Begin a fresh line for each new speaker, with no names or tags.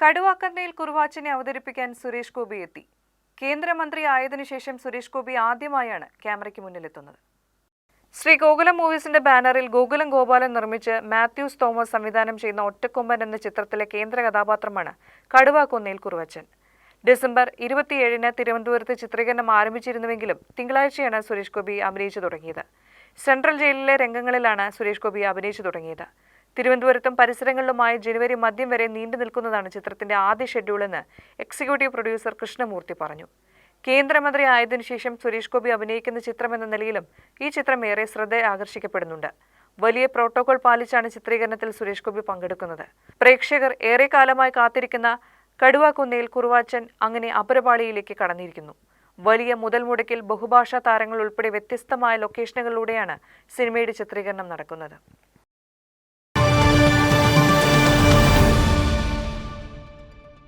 കടുവാക്കന്നയിൽ കുറുവാച്ചനെ അവതരിപ്പിക്കാൻ സുരേഷ് ഗോപി എത്തി. കേന്ദ്രമന്ത്രി ആയതിനു ശേഷം സുരേഷ് ഗോപി ആദ്യമായാണ് ക്യാമറയ്ക്ക് മുന്നിലെത്തുന്നത്. ശ്രീ ഗോകുലം മൂവീസിന്റെ ബാനറിൽ ഗോകുലം ഗോപാലൻ നിർമ്മിച്ച് മാത്യൂസ് തോമസ് സംവിധാനം ചെയ്യുന്ന ഒറ്റക്കൊമ്പൻ എന്ന ചിത്രത്തിലെ കേന്ദ്ര കഥാപാത്രമാണ് കടുവാക്കൊന്നയിൽ കുറുവച്ചൻ. ഡിസംബർ ഇരുപത്തിയേഴിന് തിരുവനന്തപുരത്ത് ചിത്രീകരണം ആരംഭിച്ചിരുന്നുവെങ്കിലും തിങ്കളാഴ്ചയാണ് സുരേഷ് ഗോപി അഭിനയിച്ചു തുടങ്ങിയത്. സെൻട്രൽ ജയിലിലെ രംഗങ്ങളിലാണ് സുരേഷ് ഗോപി അഭിനയിച്ചു തുടങ്ങിയത്. തിരുവനന്തപുരത്തും പരിസരങ്ങളിലുമായി ജനുവരി മദ്യം വരെ നീണ്ടു നിൽക്കുന്നതാണ് ചിത്രത്തിന്റെ ആദ്യ ഷെഡ്യൂളെന്ന് എക്സിക്യൂട്ടീവ് പ്രൊഡ്യൂസർ കൃഷ്ണമൂർത്തി പറഞ്ഞു. കേന്ദ്രമന്ത്രി ആയതിനു ശേഷം സുരേഷ് ഗോപി അഭിനയിക്കുന്ന ചിത്രമെന്ന നിലയിലും ഈ ചിത്രം ഏറെ ശ്രദ്ധ ആകർഷിക്കപ്പെടുന്നുണ്ട്. വലിയ പ്രോട്ടോകോൾ പാലിച്ചാണ് ചിത്രീകരണത്തിൽ സുരേഷ് ഗോപി പങ്കെടുക്കുന്നത്. പ്രേക്ഷകർ ഏറെ കാലമായി കാത്തിരിക്കുന്ന കടുവാക്കുന്നയിൽ കുറുവാച്ചൻ അങ്ങനെ അപരപാളിയിലേക്ക് കടന്നിരിക്കുന്നു. വലിയ മുതൽ മുടക്കിൽ ബഹുഭാഷാ താരങ്ങൾ ഉൾപ്പെടെ വ്യത്യസ്തമായ ലൊക്കേഷനുകളിലൂടെയാണ് സിനിമയുടെ ചിത്രീകരണം നടക്കുന്നത്.